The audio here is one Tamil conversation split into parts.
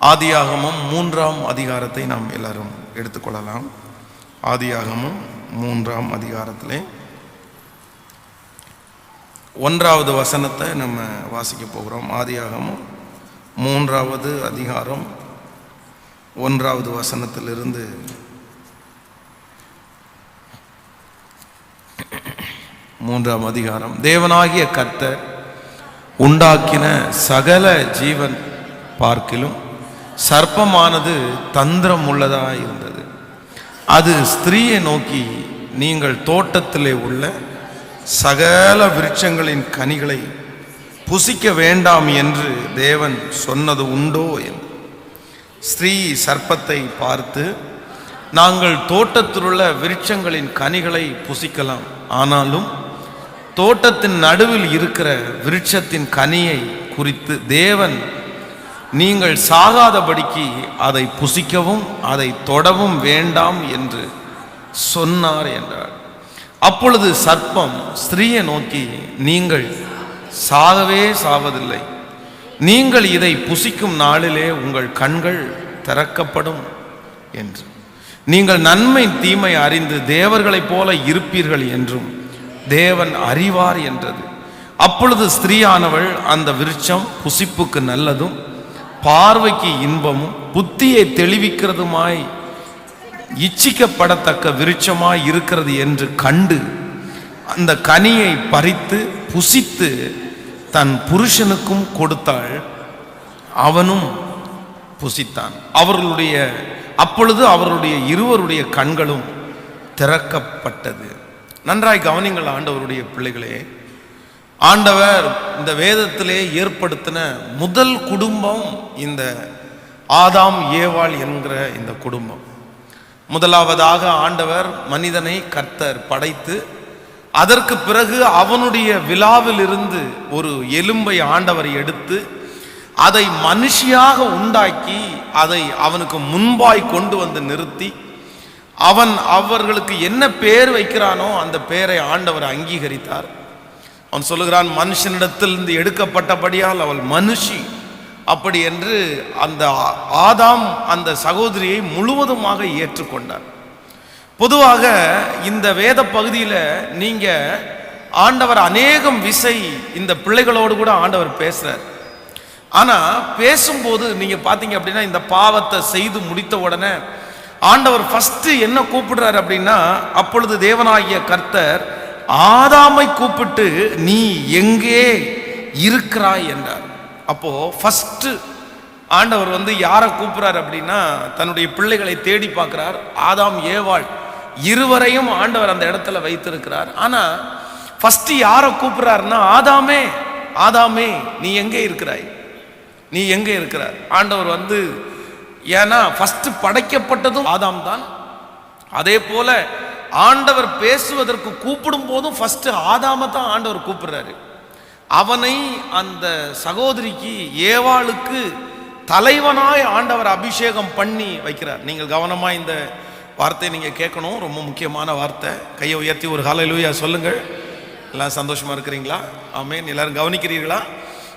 ஆதியாகமும் மூன்றாம் அதிகாரத்தை நாம் எல்லாரும் எடுத்துக்கொள்ளலாம். ஆதியாகமும் மூன்றாம் அதிகாரத்திலே ஒன்றாவது வசனத்தை நம்ம வாசிக்க போகிறோம். ஆதியாகமும் மூன்றாவது அதிகாரம் ஒன்றாவது வசனத்திலிருந்து மூன்றாம் அதிகாரம். தேவனாகிய கர்த்தர் உண்டாக்கின சகல ஜீவன் பார்க்கிலும் சர்ப்பமானது தந்திரம் உள்ளதாக இருந்தது. அது ஸ்திரீயை நோக்கி நீங்கள் தோட்டத்திலே உள்ள சகல விருட்சங்களின் கனிகளை புசிக்க வேண்டாம் என்று தேவன் சொன்னது உண்டோ? என்று. ஸ்திரீ சர்ப்பத்தை பார்த்து நாங்கள் தோட்டத்திலுள்ள விருட்சங்களின் கனிகளை புசிக்கலாம். ஆனாலும் தோட்டத்தின் நடுவில் இருக்கிற விருட்சத்தின் கனியை குறித்து தேவன் நீங்கள் சாகாதபடிக்கு அதை புசிக்கவும் அதை தொடவும் வேண்டாம் என்று சொன்னார் என்றார். அப்பொழுது சர்ப்பம் ஸ்திரீயை நோக்கி நீங்கள் சாகவே சாவதில்லை. நீங்கள் இதை புசிக்கும் நாளிலே உங்கள் கண்கள் திறக்கப்படும் என்று. நீங்கள் நன்மை தீமை அறிந்து தேவர்களைப் போல இருப்பீர்கள் என்றும் தேவன் அறிவார் என்றது. அப்பொழுது ஸ்திரீயானவள் அந்த விருட்சம் புசிப்புக்கு நல்லதும் பார்வைக்கு இன்பமும் புத்தியை தெளிவிக்கிறதுமாய் இச்சிக்கப்படத்தக்க விருட்சமாய் இருக்கிறது என்று கண்டு அந்த கனியை பறித்து புசித்து தன் புருஷனுக்கும் கொடுத்தாள். அவனும் புசித்தான். அவர்களுடைய அப்பொழுது அவர்களுடைய இருவருடைய கண்களும் திறக்கப்பட்டது. நன்றாய் கவனிங்கள் ஆண்டவருடைய பிள்ளைகளே. ஆண்டவர் இந்த வேதத்திலே ஏற்படுத்தின முதல் குடும்பம் இந்த ஆதாம் ஏவாள் என்கிற இந்த குடும்பம். முதலாவதாக ஆண்டவர் மனிதனை கர்த்தர் படைத்து அதற்கு பிறகு அவனுடைய விழாவிலிருந்து ஒரு எலும்பை ஆண்டவர் எடுத்து அதை மனுஷியாக உண்டாக்கி அதை அவனுக்கு முன்பாய் கொண்டு வந்து நிறுத்தி அவன் அவர்களுக்கு என்ன பேர் வைக்கிறானோ அந்த பெயரை ஆண்டவர் அங்கீகரித்தார். அவன் சொல்லுகிறான் மனுஷனிடத்திலிருந்து எடுக்கப்பட்டபடியால் அவள் மனுஷி. அப்படி என்று அந்த ஆதாம் அந்த சகோதரியை முழுவதுமாக ஏற்றுக்கொண்டார். பொதுவாக இந்த வேத பகுதியில் நீங்கள் ஆண்டவர் அநேகம் விசை இந்த பிள்ளைகளோடு கூட ஆண்டவர் பேசுகிறார் ஆனால் பேசும்போது நீங்கள் பார்த்தீங்க அப்படின்னா இந்த பாவத்தை செய்து முடித்த உடனே ஆண்டவர் ஃபஸ்ட்டு என்ன கூப்பிடுறார் அப்படின்னா அப்பொழுது தேவனாகிய கர்த்தர் ஆதாமை கூப்பிட்டு நீ எங்கே இருக்கிறாய் என்றார். அப்போ ஃபஸ்ட்டு ஆண்டவர் வந்து யாரை கூப்பிடுறார் அப்படின்னா தன்னுடைய பிள்ளைகளை தேடி பார்க்கிறார். ஆதாம் ஏவாள் இருவரையும் ஆண்டவர் அந்த இடத்துல வைத்திருக்கிறார். ஆனா ஃபஸ்ட்டு யாரை கூப்பிடுறாருன்னா ஆதாமே ஆதாமே நீ எங்கே இருக்கிறாய்? நீ எங்கே இருக்கிறார் ஆண்டவர் வந்து ஏன்னா ஃபஸ்ட்டு படைக்கப்பட்டதும் ஆதாம் தான். அதே போல ஆண்டவர் பேசுவதற்கு கூப்பிடும் போதும் ஃபர்ஸ்ட் ஆதாம தான் ஆண்டவர் கூப்பிடுறாரு. அவனை அந்த சகோதரிக்கு ஏவாளுக்கு தலைவனாய் ஆண்டவர் அபிஷேகம் பண்ணி வைக்கிறார். நீங்கள் கவனமாக இந்த வார்த்தையை நீங்கள் கேட்கணும். ரொம்ப முக்கியமான வார்த்தை. கையை உயர்த்தி ஒரு காலையிலூயா சொல்லுங்கள். எல்லாம் சந்தோஷமாக இருக்கிறீங்களா? ஆமேன். எல்லாரும் கவனிக்கிறீர்களா?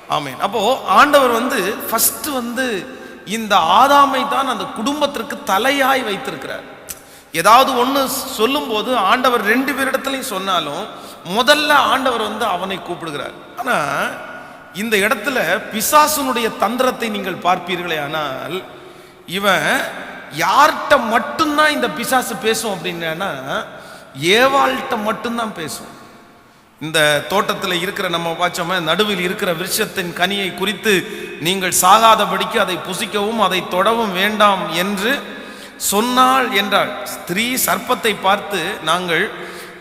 ஆமேன். அப்போது ஆண்டவர் வந்து ஃபஸ்ட்டு வந்து இந்த ஆதாமை தான் அந்த குடும்பத்திற்கு தலையாய் வைத்திருக்கிறார். ஏதாவது ஒன்று சொல்லும்போது ஆண்டவர் ரெண்டு பேரிடத்துலையும் சொன்னாலும் முதல்ல ஆண்டவர் வந்து அவனை கூப்பிடுகிறார். ஆனால் இந்த இடத்துல பிசாசுனுடைய தந்திரத்தை நீங்கள் பார்ப்பீர்களே ஆனால் இவன் யார்கிட்ட மட்டும்தான் இந்த பிசாசு பேசும் அப்படின்னா ஏவாள்கிட்ட மட்டும்தான் பேசும். இந்த தோட்டத்தில் இருக்கிற நம்ம பார்த்தோமே நடுவில் இருக்கிற விருட்சத்தின் கனியை குறித்து நீங்கள் சாகாதபடிக்கு அதை புசிக்கவும் அதை தொடவும் வேண்டாம் என்று சொன்னாள் என்றாள். ஸ்திரீ சர்ப்பத்தை பார்த்து நாங்கள்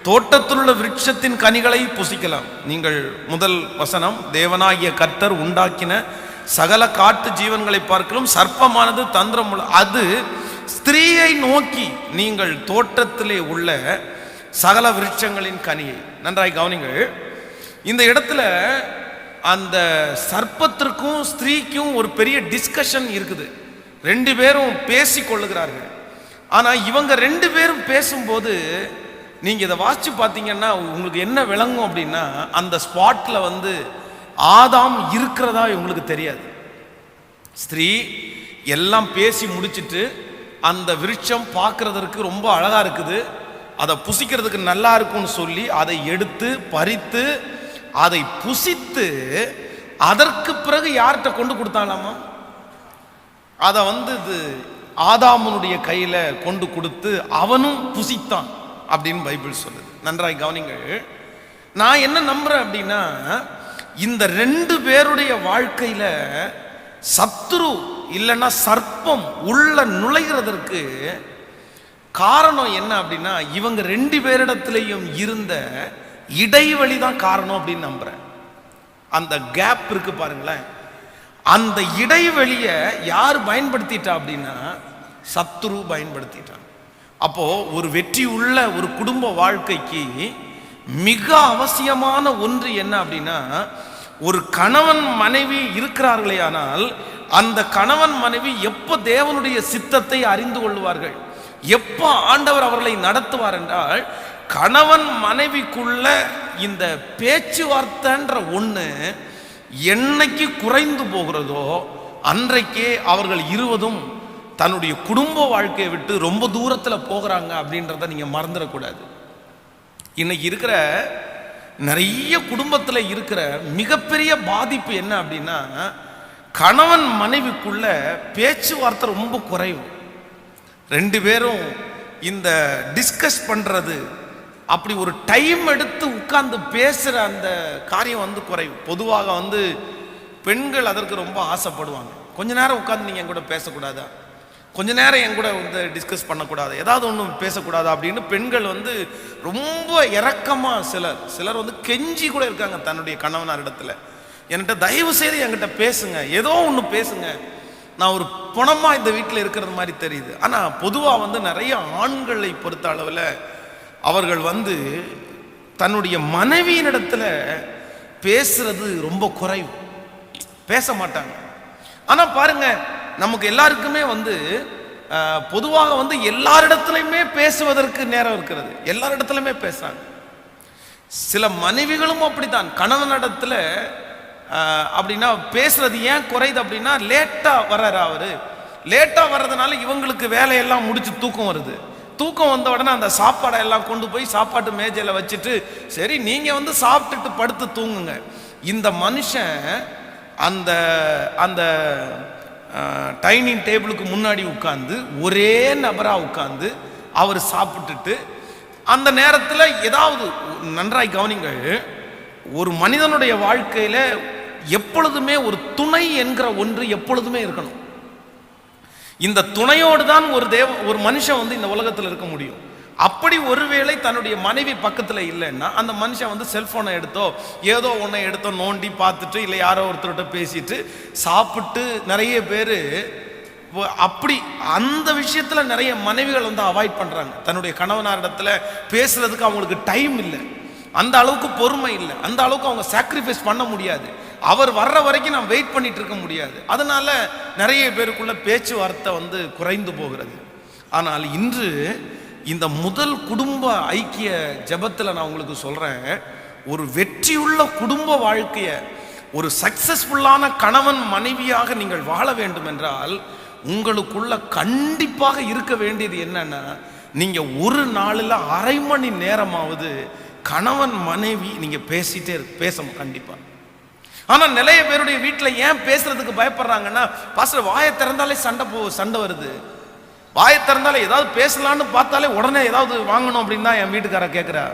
தோட்டத்திலுள்ள விருட்சத்தின் கனிகளை புசிக்கலாம். நீங்கள் முதல் வசனம் தேவனாகிய கர்த்தர் உண்டாக்கின சகல காட்டு ஜீவன்களை பார்க்கலாம் சர்ப்பமானது தந்திரம் அது ஸ்திரீயை நோக்கி நீங்கள் தோட்டத்திலே உள்ள சகல விருட்சங்களின் கனியை நன்றாய் கவனிங்கள். இந்த இடத்துல அந்த சர்ப்பத்திற்கும் ஸ்திரீக்கும் ஒரு பெரிய டிஸ்கஷன் இருக்குது. ரெண்டு பேரும் பேசி கொள்ளுகிறார்கள். ஆனால் இவங்க ரெண்டு பேரும் பேசும்போது நீங்கள் இதை வாசித்து பார்த்தீங்கன்னா உங்களுக்கு என்ன விளங்கும் அப்படின்னா அந்த ஸ்பாட்டில் வந்து ஆதாம் இருக்கிறதா இவங்களுக்கு தெரியாது. ஸ்திரீ எல்லாம் பேசி முடிச்சிட்டு அந்த விருட்சம் பார்க்குறதற்கு ரொம்ப அழகாக இருக்குது. அதை புசிக்கிறதுக்கு நல்லா இருக்கும்னு சொல்லி அதை எடுத்து பறித்து அதை புசித்து அதற்கு பிறகு யார்கிட்ட கொண்டு கொடுத்தாலாமா? அதை வந்து இது ஆதாமனுடைய கையில் கொண்டு கொடுத்து அவனும் புசித்தான் அப்படின்னு பைபிள் சொல்லுது. நன்றாய் கவனிங்கள். நான் என்ன நம்புறேன் அப்படின்னா இந்த ரெண்டு பேருடைய வாழ்க்கையில் சத்துரு இல்லைன்னா சர்ப்பம் உள்ள நுழைகிறதற்கு காரணம் என்ன அப்படின்னா இவங்க ரெண்டு பேரிடத்துலையும் இருந்த இடைவெளி தான் காரணம் அப்படின்னு நம்புறேன். அந்த கேப் இருக்கு பாருங்களேன். அந்த இடைவெளியை யார் பயன்படுத்திட்டா அப்படின்னா சத்ரு பயன்படுத்திட்டான். அப்போ ஒரு வெற்றி உள்ள ஒரு குடும்ப வாழ்க்கைக்கு மிக அவசியமான ஒன்று என்ன அப்படின்னா ஒரு கணவன் மனைவி இருக்கிறார்களே ஆனால் அந்த கணவன் மனைவி எப்போ தேவனுடைய சித்தத்தை அறிந்து கொள்வார்கள்? எப்போ ஆண்டவர் அவர்களை நடத்துவார் என்றால் கணவன் மனைவிக்குள்ள இந்த பேச்சுவார்த்தைன்ற ஒன்று என்னைக்கு குறைந்து போகிறதோ அன்றைக்கே அவர்கள் இருவதும் தன்னுடைய குடும்ப வாழ்க்கையை விட்டு ரொம்ப தூரத்தில் போகிறாங்க அப்படின்றத நீங்கள் மறந்துடக்கூடாது. இன்னைக்கு இருக்கிற நிறைய குடும்பத்தில் இருக்கிற மிகப்பெரிய பாதிப்பு என்ன அப்படின்னா கணவன் மனைவிக்குள்ள பேச்சுவார்த்தை ரொம்ப குறைவு. ரெண்டு பேரும் இந்த டிஸ்கஸ் பண்ணுறது அப்படி ஒரு டைம் எடுத்து உட்கார்ந்து பேசுகிற அந்த காரியம் வந்து குறைவு. பொதுவாக வந்து பெண்கள் அதற்கு ரொம்ப ஆசைப்படுவாங்க. கொஞ்ச நேரம் உட்காந்து நீங்கள் என் கூட பேசக்கூடாதா? கொஞ்ச நேரம் என் கூட வந்து டிஸ்கஸ் பண்ணக்கூடாது? ஏதாவது ஒன்றும் பேசக்கூடாது அப்படின்னு பெண்கள் வந்து ரொம்ப இறக்கமாக சிலர் சிலர் வந்து கெஞ்சி கூட இருக்காங்க தன்னுடைய கணவனார் இடத்துல. என்கிட்ட தயவு செய்து என்கிட்ட பேசுங்க. ஏதோ ஒன்று பேசுங்க. நான் ஒரு புணமாக இந்த வீட்டில் இருக்கிறது மாதிரி தெரியுது. ஆனால் பொதுவாக வந்து நிறைய ஆண்களை பொறுத்த அளவில் அவர்கள் வந்து தன்னுடைய மனைவியினிடத்தில் பேசுறது ரொம்ப குறைவு. பேச மாட்டாங்க. ஆனால் பாருங்க நமக்கு எல்லாருக்குமே வந்து பொதுவாக வந்து எல்லாரிடத்துலையுமே பேசுவதற்கு நேரம் இருக்கிறது. எல்லாரிடத்துலையுமே பேசுறாங்க. சில மனைவிகளும் அப்படித்தான். கணவனிடத்துல அப்படின்னா பேசுறது ஏன் குறையுது அப்படின்னா லேட்டாக வர்றாரு அவர். லேட்டாக வர்றதுனால இவங்களுக்கு வேலையெல்லாம் முடிச்சு தூக்கம் வருது. தூக்கம் வந்த உடனே அந்த சாப்பாடை எல்லாம் கொண்டு போய் சாப்பாட்டு மேஜையில் வச்சுட்டு சரி நீங்கள் வந்து சாப்பிட்டுட்டு படுத்து தூங்குங்க. இந்த மனுஷன் அந்த அந்த டைனிங் டேபிளுக்கு முன்னாடி உட்காந்து ஒரே நபராக உட்காந்து அவர் சாப்பிட்டுட்டு அந்த நேரத்தில் ஏதாவது நன்றாய் கவனிங்கள் ஒரு மனிதனுடைய வாழ்க்கையில் எப்பொழுதுமே ஒரு துணை என்கிற ஒன்று எப்பொழுதுமே இருக்கணும். இந்த துணையோடு தான் ஒரு தேவ ஒரு மனுஷன் வந்து இந்த உலகத்தில் இருக்க முடியும். அப்படி ஒருவேளை தன்னுடைய மனைவி பக்கத்தில் இல்லைன்னா அந்த மனுஷன் வந்து செல்ஃபோனை எடுத்தோ ஏதோ ஒன்றை எடுத்தோ நோண்டி பார்த்துட்டு இல்லை யாரோ ஒருத்தர்கிட்ட பேசிட்டு சாப்பிட்டு நிறைய பேர் அப்படி அந்த விஷயத்தில் நிறைய மனைவிகள் வந்து அவாய்ட் பண்ணுறாங்க தன்னுடைய கணவனாரிடத்துல பேசுறதுக்கு அவங்களுக்கு டைம் இல்லை. அந்த அளவுக்கு பொறுமை இல்லை. அந்த அளவுக்கு அவங்க சாக்ரிஃபைஸ் பண்ண முடியாது. அவர் வர்ற வரைக்கும் நான் வெயிட் பண்ணிட்டு இருக்க முடியாது. அதனால நிறைய பேருக்குள்ள பேச்சுவார்த்தை வந்து குறைந்து போகிறது. ஆனால் இன்று இந்த முதல் குடும்ப ஐக்கிய ஜெபத்தில் நான் உங்களுக்கு சொல்றேன் ஒரு வெற்றியுள்ள குடும்ப வாழ்க்கைய ஒரு சக்சஸ்ஃபுல்லான கணவன் மனைவியாக நீங்கள் வாழ வேண்டும் என்றால் உங்களுக்குள்ள கண்டிப்பாக இருக்க வேண்டியது என்னன்னா நீங்க ஒரு நாளில் அரை மணி நேரமாவது கணவன் மனைவி நீங்க பேசிட்டே பேசணும் கண்டிப்பா. ஆனால் நிறைய பேருடைய வீட்டில் ஏன் பேசுறதுக்கு பயப்படுறாங்கன்னா பாஸ்டர் வாயை திறந்தாலே சண்டை போ சண்டை வருது. வாயை திறந்தாலே ஏதாவது பேசலான்னு பார்த்தாலே உடனே ஏதாவது வாங்கணும் அப்படின்னு தான் என் வீட்டுக்காரர் கேட்குறா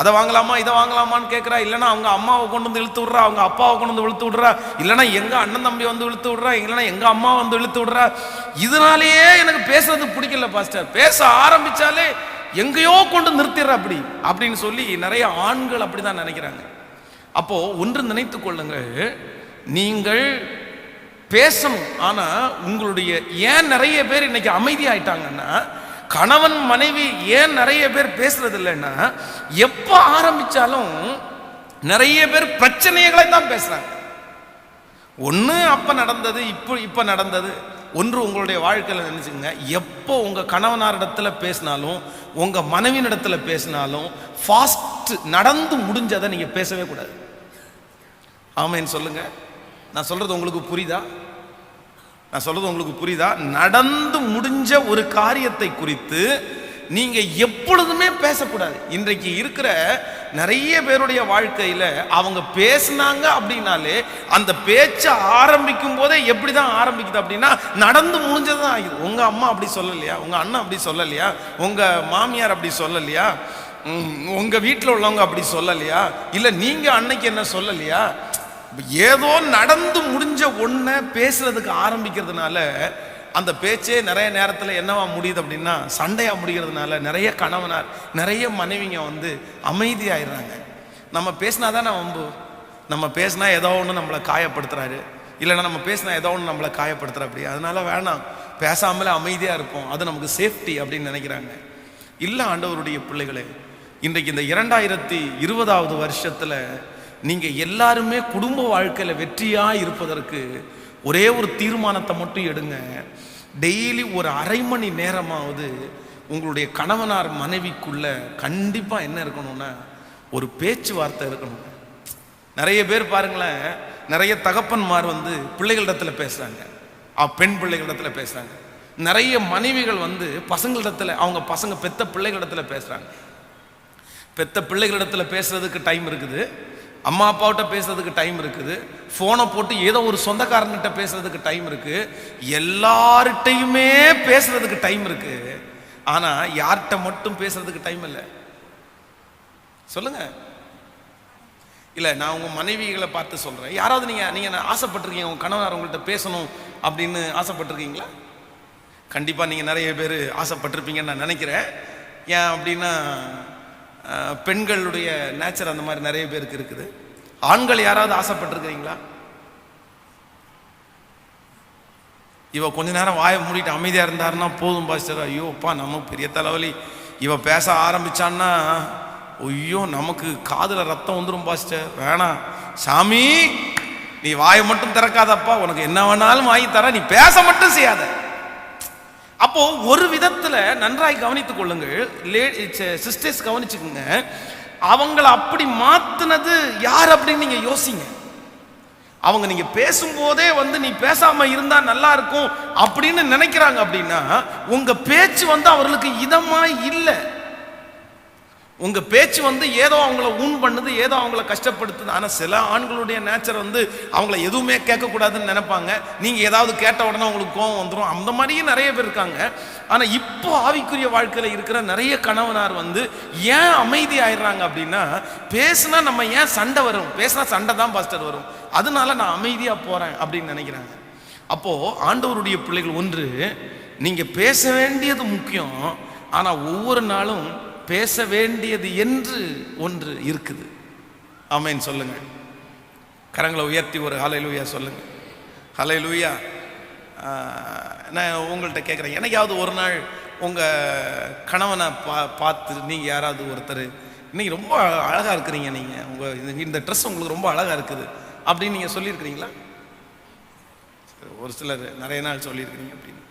அதை வாங்கலாமா இதை வாங்கலாமான்னு கேட்குறா இல்லைனா அவங்க அம்மாவை கொண்டு வந்து இழுத்து விட்றா அவங்க அப்பாவை கொண்டு வந்து இழுத்து விட்றா. இல்லைன்னா எங்கள் அண்ணன் தம்பி வந்து இழுத்து விட்றா இல்லைன்னா எங்கள் அம்மா வந்து இழுத்து விட்றா. இதனாலேயே எனக்கு பேசுறது பிடிக்கல பாஸ்டர். பேச ஆரம்பிச்சாலே எங்கேயோ கொண்டு நிறுத்திடுற அப்படி. அப்படின்னு சொல்லி நிறைய ஆண்கள் அப்படிதான் நினைக்கிறாங்க. அப்போ ஒன்று நினைத்து கொள்ளுங்கள். நீங்கள் பேசணும் ஆனா உங்களுடைய ஏன் நிறைய பேர் இன்னைக்கு அமைதியாயிட்டாங்கன்னா கணவன் மனைவி ஏன் நிறைய பேர் பேசுறது இல்லைன்னா எப்போ ஆரம்பிச்சாலும் நிறைய பேர் பிரச்சனைகளை தான் பேசுறாங்க. ஒன்று அப்போ நடந்தது இப்போ இப்போ நடந்தது. ஒன்று உங்களுடைய வாழ்க்கையில் நினச்சிக்கோங்க. எப்போ உங்கள் கணவனாரிடத்தில் பேசினாலும் உங்கள் மனைவியினிடத்தில் பேசினாலும் ஃபாஸ்ட் நடந்து முடிஞ்சதை நீங்கள் பேசவே கூடாது. ஆமைன்னு சொல்லுங்கள் நான் சொல்கிறது உங்களுக்கு புரியுதா? நான் சொல்கிறது உங்களுக்கு புரியுதா? நடந்து முடிஞ்ச ஒரு காரியத்தை குறித்து நீங்க எப்பொழுதுமே பேசக்கூடாது. இன்றைக்கு இருக்கிற நிறைய பேருடைய வாழ்க்கையில அவங்க பேசினாங்க அப்படின்னாலே அந்த பேச்சை ஆரம்பிக்கும் போதே எப்படி தான் ஆரம்பிக்குது அப்படின்னா நடந்து முடிஞ்சதான் ஆகுது உங்க அம்மா அப்படி சொல்லலையா? உங்க அண்ணன் அப்படி சொல்லலையா? உங்க மாமியார் அப்படி சொல்லலையா? உங்கள் உங்க வீட்டில் உள்ளவங்க அப்படி சொல்லலையா? இல்லை நீங்க அன்னைக்கு என்ன சொல்லலையா? ஏதோ நடந்து முடிஞ்ச ஒன்றை பேசுறதுக்கு ஆரம்பிக்கிறதுனால அந்த பேச்சே நிறைய நேரத்தில் என்னவா முடியுது அப்படின்னா சண்டையாக முடிகிறதுனால நிறைய கணவனார் நிறைய மனைவிங்க வந்து அமைதியாயிடுறாங்க. நம்ம பேசினா தானே வம்பு? நம்ம பேசினா ஏதோ ஒன்று நம்மளை காயப்படுத்துறாரு. இல்லைன்னா நம்ம பேசினா ஏதோ ஒன்று நம்மளை காயப்படுத்துகிற அப்படி. அதனால வேணாம். பேசாமலே அமைதியாக இருப்போம். அது நமக்கு சேஃப்டி அப்படின்னு நினைக்கிறாங்க. இல்லை ஆண்டவருடைய பிள்ளைகளே இன்றைக்கு இந்த இரண்டாயிரத்தி இருபதாவது வருஷத்தில் நீங்கள் எல்லாருமே குடும்ப வாழ்க்கையில் வெற்றியாக இருப்பதற்கு ஒரே ஒரு தீர்மானத்தை மட்டும் எடுங்க. டெய்லி ஒரு அரை மணி நேரமாவது உங்களுடைய கணவனார் மனைவிக்குள்ள கண்டிப்பாக என்ன இருக்கணும்னா ஒரு பேச்சுவார்த்தை இருக்கணும். நிறைய பேர் பாருங்களேன் நிறைய தகப்பன்மார் வந்து பிள்ளைகளிடத்துல பேசுறாங்க. பெண் பிள்ளைகளிடத்துல பேசுறாங்க. நிறைய மனைவிகள் வந்து பசங்களிடத்துல அவங்க பசங்க பெத்த பிள்ளைகளிடத்துல பேசுறாங்க. பெத்த பிள்ளைகளிடத்துல பேசுறதுக்கு டைம் இருக்குது. அம்மா அப்பாவிட்ட பேசுறதுக்கு டைம் இருக்குது. ஃபோனை போட்டு ஏதோ ஒரு சொந்தக்காரன்கிட்ட பேசுறதுக்கு டைம் இருக்கு. எல்லார்கிட்டையுமே பேசுறதுக்கு டைம் இருக்கு. ஆனா யார்கிட்ட மட்டும் பேசுறதுக்கு டைம் இல்லை. சொல்லுங்க. இல்லை நான் உங்கள் மனைவிகளை பார்த்து சொல்கிறேன் யாராவது நீங்கள் நீங்கள் ஆசைப்பட்டிருக்கீங்க? உங்கள் கணவனார் உங்கள்கிட்ட பேசணும் அப்படின்னு ஆசைப்பட்டிருக்கீங்களா? கண்டிப்பாக நீங்கள் நிறைய பேர் ஆசைப்பட்டிருப்பீங்கன்னு நான் நினைக்கிறேன். ஏன் அப்படின்னா பெண்களுடைய நேச்சர் அந்த மாதிரி நிறைய பேருக்கு இருக்குது. ஆண்கள் யாராவது ஆசைப்பட்டிருக்கிறீங்களா? இவ கொஞ்ச நேரம் வாயை மூடிட்டு அமைதியாக இருந்தாருன்னா போதும் பாஸ்டர். ஐயோப்பா நமக்கு பெரிய தலைவலி. இவ பேச ஆரம்பிச்சான்னா ஐயோ நமக்கு காதில் ரத்தம் வந்துடும் பாஸ்டர். வேணாம் சாமி நீ வாயை மட்டும் திறக்காதப்பா. உனக்கு என்ன வேணாலும் வாங்கி தர நீ பேச மட்டும் செய்யாத. அப்போ ஒரு விதத்துல நன்றாய் கவனித்துக் கொள்ளுங்கள். சிஸ்டர்ஸ் கவனிச்சுக்கோங்க. அவங்கள அப்படி மாத்தினது யார் அப்படின்னு நீங்க யோசிங்க. அவங்க நீங்க பேசும்போதே வந்து நீ பேசாம இருந்தா நல்லா இருக்கும் அப்படின்னு நினைக்கிறாங்க அப்படின்னா உங்க பேச்சு வந்து அவர்களுக்கு இதமாய் இல்லை. உங்க பேச்சு வந்து ஏதோ அவங்கள ஊன் பண்ணுது ஏதோ அவங்கள கஷ்டப்படுத்துது. ஆனா சில ஆண்களுடைய நேச்சர் வந்து அவங்கள எதுவுமே கேட்கக்கூடாதுன்னு நினைப்பாங்க. நீங்க ஏதாவது கேட்ட உடனே உங்களுக்கு கோவம் வந்துடும் அந்த மாதிரியும் நிறைய பேர் இருக்காங்க. ஆனா இப்போ ஆவிக்குரிய வாழ்க்கையில இருக்கிற நிறைய கணவனார் வந்து ஏன் அமைதி ஆயிடுறாங்க அப்படின்னா பேசுனா நம்ம ஏன் சண்டை வரும்? பேசினா சண்டை தான் பாஸ்டர் வரும். அதனால நான் அமைதியா போறேன் அப்படின்னு நினைக்கிறாங்க. அப்போ ஆண்டவருடைய பிள்ளைகள் ஒன்று நீங்க பேச வேண்டியது முக்கியம். ஆனா ஒவ்வொரு நாளும் பேச வேண்டியது என்று ஒன்று இருக்குது. ஆமென் சொல்லுங்கள் கரங்களை உயர்த்தி ஒரு ஹலை சொல்லுங்கள் சொல்லுங்க நான் உங்கள்கிட்ட கேட்குறேன் எனக்காவது ஒரு நாள் உங்கள் கணவனை பா பார்த்து நீங்கள் யாராவது ஒருத்தர் இன்னைக்கு ரொம்ப அழகாக இருக்கிறீங்க நீங்கள் உங்கள் இந்த ட்ரெஸ் உங்களுக்கு ரொம்ப அழகாக இருக்குது. அப்படின்னு நீங்கள் சொல்லியிருக்கிறீங்களா? ஒரு சிலர் நிறைய நாள் சொல்லியிருக்கிறீங்க அப்படின்னு.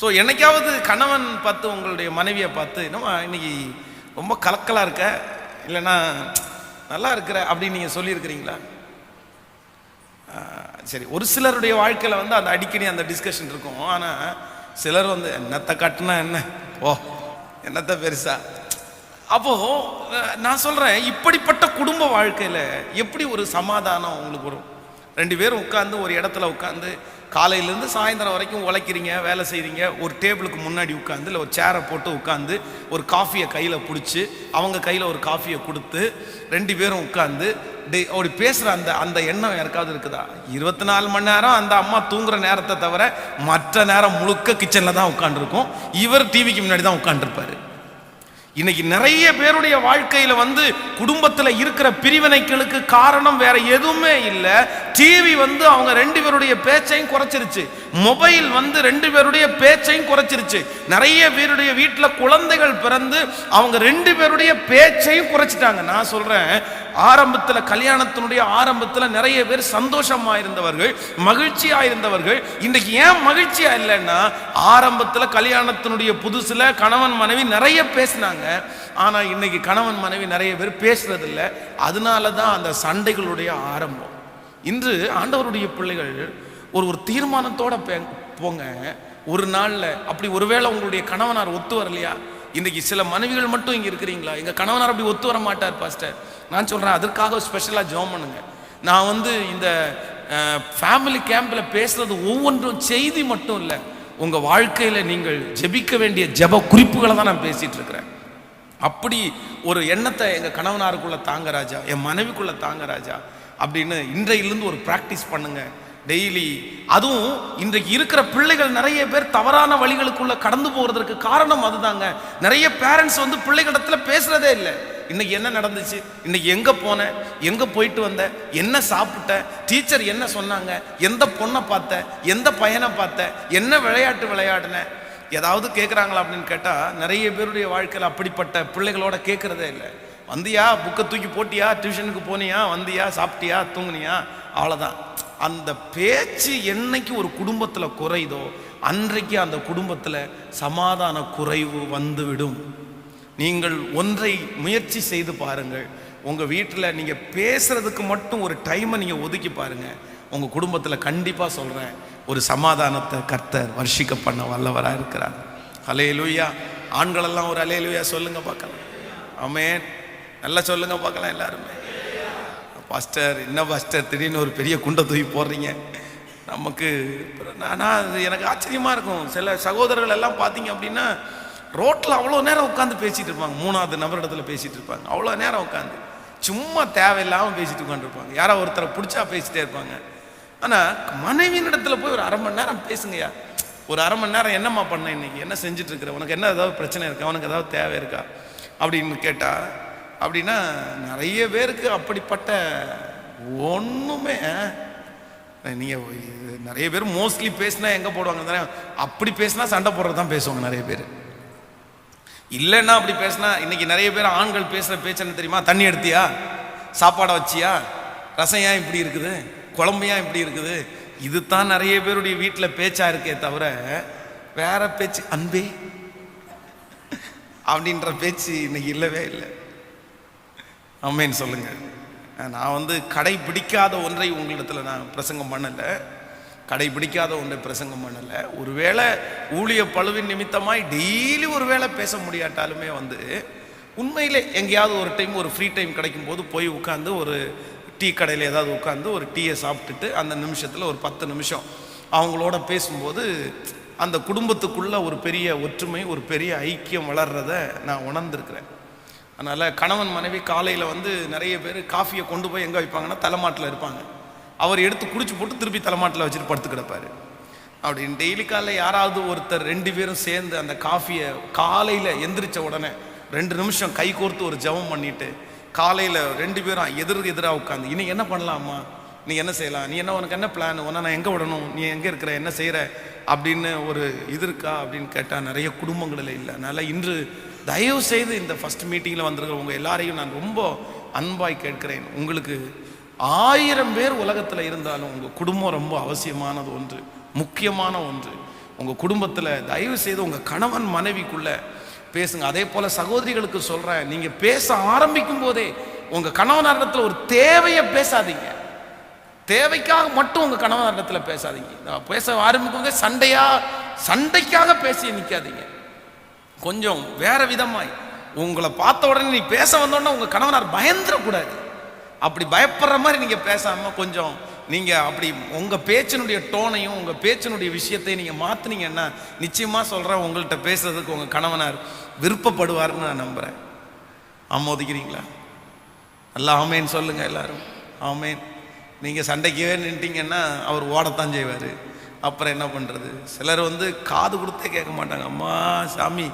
ஸோ என்னைக்காவது கணவன் பார்த்து உங்களுடைய மனைவியை பார்த்து என்னம்மா இன்னைக்கு ரொம்ப கலக்கலாக இருக்க? இல்லைன்னா நல்லா இருக்கிற அப்படின்னு நீங்கள் சொல்லியிருக்கிறீங்களா? சரி. ஒரு சிலருடைய வாழ்க்கையில் வந்து அந்த அடிக்கடி அந்த டிஸ்கஷன் இருக்கும். ஆனால் சிலர் வந்து என்னத்தை கட்டினா என்ன? ஓ என்னத்தை பெருசா? அப்போது நான் சொல்கிறேன் இப்படிப்பட்ட குடும்ப வாழ்க்கையில் எப்படி ஒரு சமாதானம் உங்களுக்கு வரும்? ரெண்டு பேரும் உட்காந்து ஒரு இடத்துல உட்காந்து காலையிலேருந்து சாயந்தரம் வரைக்கும் உழைக்கிறீங்க வேலை செய்கிறீங்க ஒரு டேபிளுக்கு முன்னாடி உட்காந்து இல்லை ஒரு சேரை போட்டு உட்காந்து ஒரு காஃபியை கையில் பிடிச்சி அவங்க கையில் ஒரு காஃபியை கொடுத்து ரெண்டு பேரும் உட்காந்து டே அப்படி பேசுகிற அந்த அந்த எண்ணம் யாருக்காவது இருக்குதா? இருபத்தி நாலு மணி நேரம் அந்த அம்மா தூங்குற நேரத்தை தவிர மற்ற நேரம் முழுக்க கிச்சனில் தான் உட்காந்துருக்கும் இவர் டிவிக்கு முன்னாடி தான் உட்காந்துருப்பாரு இன்னைக்கு நிறைய பேருடைய வாழ்க்கையில வந்து குடும்பத்துல இருக்கிற பிரிவினைகளுக்கு காரணம் வேற எதுவுமே இல்லை. டிவி வந்து அவங்க ரெண்டு பேருடைய பேச்சையும் குறைச்சிருச்சு. மொபைல் வந்து ரெண்டு பேருடைய பேச்சையும் குறைச்சிருச்சு. நிறைய பேருடைய வீட்டில் குழந்தைகள் பிறந்து அவங்க ரெண்டு பேருடைய பேச்சையும் குறைச்சிட்டாங்க. நான் சொல்றேன் ஆரம்பத்தில் கல்யாணத்தினுடைய ஆரம்பத்தில் நிறைய பேர் சந்தோஷமாக இருந்தவர்கள் மகிழ்ச்சியாக இருந்தவர்கள். இன்றைக்கு ஏன் மகிழ்ச்சியாக இல்லைன்னா ஆரம்பத்தில் கல்யாணத்தினுடைய புதுசில் கணவன் மனைவி நிறைய பேசினாங்க. ஆனால் இன்னைக்கு கணவன் மனைவி நிறைய பேர் பேசுறது அதனால தான் அந்த சண்டைகளுடைய ஆரம்பம். இன்று ஆண்டவருடைய பிள்ளைகள் ஒரு ஒரு தீர்மானத்தோட போங்க. ஒரு நாளில் அப்படி ஒருவேளை உங்களுடைய கணவனார் ஒத்து வரலையா? இன்றைக்கி சில மனைவிகள் மட்டும் இங்கே இருக்கிறீங்களா? எங்கள் கணவனார் அப்படி ஒத்து வர மாட்டார் பாஸ்டர் நான் சொல்கிறேன் அதற்காக ஸ்பெஷலாக ஜோம் பண்ணுங்க. நான் வந்து இந்த ஃபேமிலி கேம்பில் பேசுறது ஒவ்வொன்றும் செய்தி மட்டும் இல்லை. உங்கள் வாழ்க்கையில் நீங்கள் ஜெபிக்க வேண்டிய ஜெப குறிப்புகளை தான் நான் பேசிகிட்டு இருக்கிறேன். அப்படி ஒரு எண்ணத்தை எங்கள் கணவனாருக்குள்ளே தாங்க ராஜா. என் மனைவிக்குள்ளே தாங்க ராஜா. அப்படின்னு இன்றையிலிருந்து ஒரு ப்ராக்டிஸ் பண்ணுங்கள் டெய்லி. அதுவும் இன்றைக்கு இருக்கிற பிள்ளைகள் நிறைய பேர் தவறான வழிகளுக்குள்ள கடந்து போகிறதுக்கு காரணம் அதுதாங்க. நிறைய பேரண்ட்ஸ் வந்து பிள்ளைகளிடத்துல பேசுறதே இல்லை. இன்னைக்கு என்ன நடந்துச்சு? இன்னைக்கு எங்க போன? எங்க போயிட்டு வந்த? என்ன சாப்பிட்ட? டீச்சர் என்ன சொன்னாங்க? எந்த பொண்ணை பார்த்த? எந்த பையனை பார்த்த? என்ன விளையாட்டு விளையாடின? ஏதாவது கேட்குறாங்களா அப்படின்னு கேட்டால் நிறைய பேருடைய வாழ்க்கையில் அப்படிப்பட்ட பிள்ளைகளோட கேட்குறதே இல்லை. வந்தியா? புக்கை தூக்கி போட்டியா? டியூஷனுக்கு போனியா? வந்தியா? சாப்பிட்டியா? தூங்குனியா? அவ்வளோதான் அந்த பேச்சு என்னைக்கு ஒரு குடும்பத்தில் குறையுதோ அன்றைக்கு அந்த குடும்பத்தில் சமாதான குறைவு வந்துவிடும். நீங்கள் ஒன்றை முயற்சி செய்து பாருங்கள். உங்கள் வீட்டில் நீங்கள் பேசுகிறதுக்கு மட்டும் ஒரு டைமை நீங்கள் ஒதுக்கி பாருங்கள் உங்கள் குடும்பத்தில் கண்டிப்பாக சொல்கிறேன் ஒரு சமாதானத்தை கர்த்தர் வர்ஷிக்க பண்ண வல்லவராக இருக்கிறார். அலையலூயா ஆண்களெல்லாம் ஒரு அலே சொல்லுங்கள் பார்க்கலாம். ஆமே நல்லா சொல்லுங்கள் பார்க்கலாம் எல்லாருமே. பாஸ்டர் என்ன பாஸ்டர் திடீர்னு ஒரு பெரிய குண்டை தூக்கி போடுறீங்க. நமக்கு ஆனால் அது எனக்கு ஆச்சரியமாக இருக்கும். சில சகோதரர்கள் எல்லாம் பார்த்தீங்க அப்படின்னா ரோட்டில் அவ்வளோ நேரம் உட்காந்து பேசிகிட்டு இருப்பாங்க. மூணாவது நபரிடத்துல பேசிகிட்டு இருப்பாங்க. அவ்வளோ நேரம் உட்காந்து சும்மா தேவையில்லாமல் பேசிட்டு உட்காந்துருப்பாங்க யாரோ ஒருத்தரை பிடிச்சா பேசிட்டே இருப்பாங்க. ஆனால் மனைவியின் இடத்துல போய் ஒரு அரை மணி நேரம் பேசுங்கய்யா. ஒரு அரை மணி நேரம் என்னம்மா பண்ண இன்னைக்கு? என்ன செஞ்சுட்டு இருக்கிற? உனக்கு என்ன ஏதாவது பிரச்சனை இருக்கா? உனக்கு ஏதாவது தேவை இருக்கா? அப்படின்னு கேட்டால் அப்படின்னா நிறைய பேருக்கு அப்படிப்பட்ட ஒன்றுமே நீங்கள் நிறைய பேர் மோஸ்ட்லி பேசினா எங்கே போடுவாங்க அப்படி பேசினா சண்டை போடுறது தான் பேசுவாங்க நிறைய பேர். இல்லைன்னா அப்படி பேசினா இன்னைக்கு நிறைய பேர் ஆண்கள் பேசுகிற பேச்சு என்ன தெரியுமா? தண்ணி எடுத்தியா? சாப்பாடை வச்சியா? ரசம் ஏன் இப்படி இருக்குது? குழம்பு ஏன் இப்படி இருக்குது? இது தான் நிறைய பேருடைய வீட்டில் பேச்சா இருக்கே தவிர வேற பேச்சு அன்பே அப்படின்ற பேச்சு இன்னைக்கு இல்லவே இல்லை. அம்மேன்னு சொல்லுங்க. நான் வந்து கடைபிடிக்காத ஒன்றை உங்களிடத்தில் நான் பிரசங்கம் பண்ணலை. கடைபிடிக்காத ஒன்றை பிரசங்கம் பண்ணலை. ஒருவேளை ஊழிய பழுவின் நிமித்தமாய் டெய்லி ஒரு வேளை பேச முடியாட்டாலுமே வந்து உண்மையிலே எங்கேயாவது ஒரு டைம் ஒரு ஃப்ரீ டைம் கிடைக்கும் போது போய் உட்காந்து ஒரு டீ கடையில் ஏதாவது உட்காந்து ஒரு டீயை சாப்பிட்டுட்டு அந்த நிமிஷத்தில் ஒரு பத்து நிமிஷம் அவங்களோட பேசும்போது அந்த குடும்பத்துக்குள்ள ஒரு பெரிய ஒற்றுமை ஒரு பெரிய ஐக்கியம் வளர்றத நான் உணர்ந்திருக்கிறேன். அதனால் கணவன் மனைவி காலையில் வந்து நிறைய பேர் காஃபியை கொண்டு போய் எங்கே வைப்பாங்கன்னா தலைமாட்டில் இருப்பாங்க. அவர் எடுத்து குடிச்சு போட்டு திருப்பி தலைமாட்டில் வச்சுட்டு படுத்து கிடப்பாரு. அப்படின்னு டெய்லி காலையில் யாராவது ஒருத்தர் ரெண்டு பேரும் சேர்ந்து அந்த காஃபியை காலையில் எந்திரிச்ச உடனே ரெண்டு நிமிஷம் கை கோர்த்து ஒரு ஜெபம் பண்ணிட்டு காலையில் ரெண்டு பேரும் எதிர் எதிராக உட்காந்து இனி என்ன பண்ணலாமா நீ என்ன செய்யலாம்? நீ என்ன உனக்கு என்ன பிளான் உன்னை நான் எங்கே விடணும்? நீ எங்கே இருக்கிற? என்ன செய்கிற அப்படின்னு ஒரு இது இருக்கா அப்படின்னு கேட்டால் நிறைய குடும்பங்களில் இல்லை. அதனால் இன்று தயவு செய்து இந்த ஃபர்ஸ்ட் மீட்டிங்கில் வந்திருக்கிற உங்கள் எல்லாரையும் நான் ரொம்ப அன்பாய் கேட்கிறேன். உங்களுக்கு ஆயிரம் பேர் உலகத்தில் இருந்தாலும் உங்கள் குடும்பம் ரொம்ப அவசியமானது ஒன்று முக்கியமான ஒன்று. உங்கள் குடும்பத்தில் தயவு செய்து உங்கள் கணவன் மனைவிக்குள்ள பேசுங்க. அதே போல் சகோதரிகளுக்கு சொல்கிறேன் நீங்கள் பேச ஆரம்பிக்கும் போதே உங்கள் கணவனாரிடத்தில் ஒரு தேவையை பேசாதீங்க. தேவைக்காக மட்டும் உங்கள் கணவனாரிடத்தில் பேசாதீங்க. நான் பேச ஆரம்பிக்கும் போதே சண்டையாக சண்டைக்காக பேசி நிற்காதீங்க கொஞ்சம் வேற விதமாய். உங்களை பார்த்த உடனே நீ பேச வந்தோடனே உங்கள் கணவனார் பயந்துடக்கூடாது அப்படி பயப்படுற மாதிரி நீங்கள் பேசாம கொஞ்சம் நீங்கள் அப்படி உங்கள் பேச்சினுடைய டோனையும் உங்கள் பேச்சினுடைய விஷயத்தையும் நீங்கள் மாற்றினீங்கன்னா நிச்சயமாக சொல்கிறேன் உங்கள்கிட்ட பேசுறதுக்கு உங்கள் கணவனார் விருப்பப்படுவார்னு நான் நம்புறேன். ஆமோதிக்கிறீங்களா? நல்லா ஆமேன்னு சொல்லுங்கள் எல்லாரும். ஆமேன். நீங்கள் சண்டைக்கவே நின்ட்டீங்கன்னா அவர் ஓடத்தான் செய்வார். அப்புறம் என்ன பண்ணுறது சிலர் வந்து காது கொடுத்தே கேட்க மாட்டாங்க. அம்மா சாமி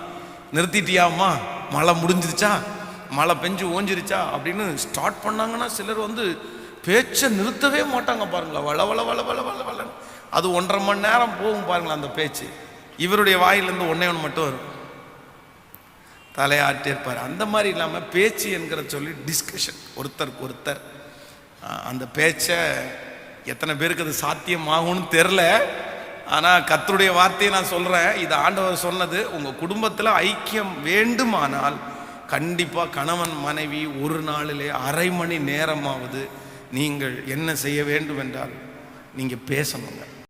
நிறுத்திட்டியாம்மா? மழை முடிஞ்சிருச்சா? மழை பெஞ்சு ஓஞ்சிருச்சா? அப்படின்னு ஸ்டார்ட் பண்ணாங்கன்னா சிலர் வந்து பேச்சை நிறுத்தவே மாட்டாங்க பாருங்களேன் வள வள வள வள வள வள. அது ஒன்றரை மணி நேரம் போகும் பாருங்களேன் அந்த பேச்சு. இவருடைய வாயிலிருந்து ஒன்னே ஒன்று மட்டும் வரும். தலையாட்டி இருப்பார். அந்த மாதிரி இல்லாமல் பேச்சு என்கிற சொல்லி டிஸ்கஷன் ஒருத்தருக்கு ஒருத்தர். அந்த பேச்சை எத்தனை பேருக்கு அது சாத்தியமாகும்னு தெரில. ஆனால் கத்தருடைய வார்த்தையை நான் சொல்கிறேன் இது ஆண்டவர் சொன்னது உங்கள் குடும்பத்தில் ஐக்கியம் வேண்டுமானால் கண்டிப்பாக கணவன் மனைவி ஒரு நாளிலே அரை மணி நேரமாவது நீங்கள் என்ன செய்ய வேண்டும் என்றால் நீங்கள் பேசணுங்க.